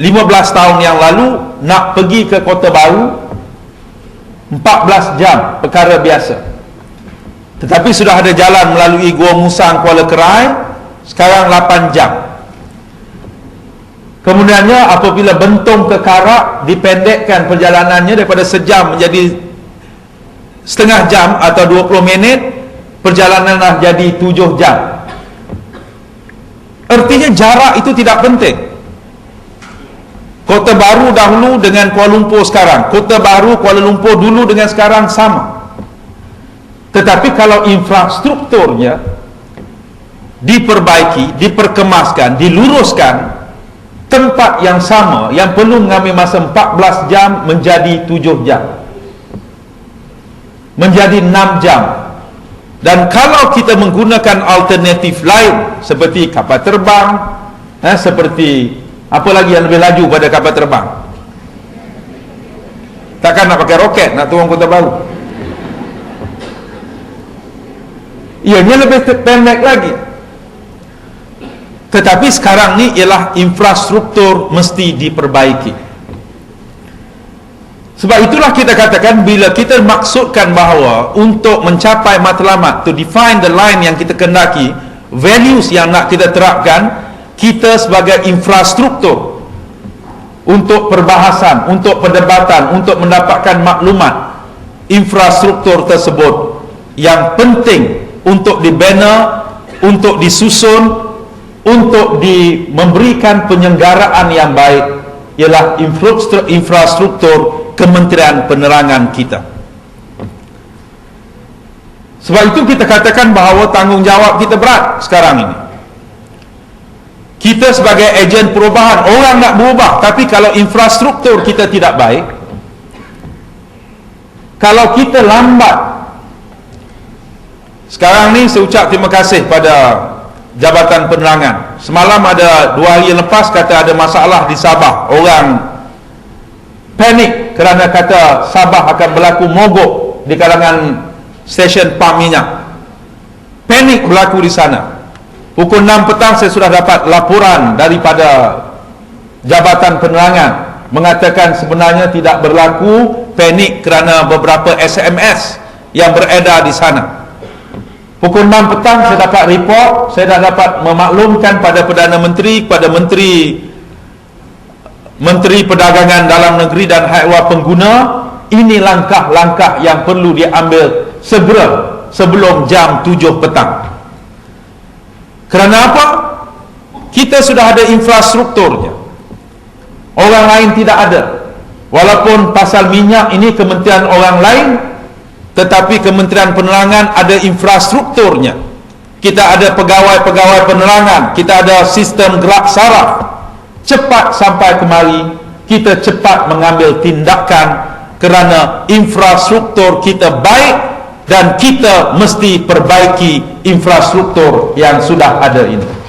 15 tahun yang lalu nak pergi ke kota baru 14 jam perkara biasa. Tetapi sudah ada jalan melalui Gua Musang Kuala Kerai sekarang 8 jam. Kemudiannya apabila Bentong ke Karak dipendekkan perjalanannya daripada sejam menjadi setengah jam atau 20 minit perjalanan dah jadi 7 jam. Artinya jarak itu tidak penting Kota Baru dahulu dengan Kuala Lumpur sekarang. Kota Baru Kuala Lumpur dulu dengan sekarang sama. Tetapi kalau infrastrukturnya Diperbaiki, diperkemaskan, diluruskan Tempat yang sama Yang perlu mengambil masa 14 jam Menjadi 7 jam. Menjadi 6 jam. Dan kalau kita menggunakan alternatif lain Seperti kapal terbang eh, Seperti apa lagi yang lebih laju pada kapal terbang? Takkan nak pakai roket nak turun kota baru? Ianya lebih pendek lagi. Tetapi sekarang ni ialah infrastruktur mesti diperbaiki. Sebab itulah kita katakan bila kita maksudkan bahawa untuk mencapai matlamat to define the line yang kita kendaki, values yang nak kita terapkan, kita sebagai infrastruktur untuk perbahasan, untuk perdebatan, untuk mendapatkan maklumat infrastruktur tersebut yang penting untuk dibina, untuk disusun, untuk di memberikan penyelenggaraan yang baik ialah infrastruktur, Kementerian Penerangan kita. Sebab itu kita katakan bahawa tanggungjawab kita berat sekarang ini kita sebagai ejen perubahan orang nak berubah. Tapi kalau infrastruktur kita tidak baik kalau kita lambat sekarang ni saya ucap terima kasih pada Jabatan Penerangan. Semalam ada dua hari lepas kata ada masalah di Sabah. Orang panik kerana kata Sabah akan berlaku mogok di kalangan stesen pam minyak. Panik berlaku di sana Pukul 6 petang saya sudah dapat laporan daripada Jabatan Penerangan mengatakan sebenarnya tidak berlaku panik kerana beberapa SMS yang beredar di sana. Pukul 6 petang saya dapat report, saya dah dapat memaklumkan pada Perdana Menteri, kepada Menteri Menteri Perdagangan Dalam Negeri dan Haiwan Pengguna, ini langkah-langkah yang perlu diambil segera sebelum jam 7 petang. Kerana apa? Kita sudah ada infrastrukturnya. Orang lain tidak ada. Walaupun pasal minyak ini kementerian orang lain, tetapi kementerian penerangan ada infrastrukturnya. Kita ada pegawai-pegawai penerangan, kita ada sistem gerak saraf. Cepat sampai kemari, kita cepat mengambil tindakan kerana infrastruktur kita baik dan kita mesti perbaiki infrastruktur yang sudah ada ini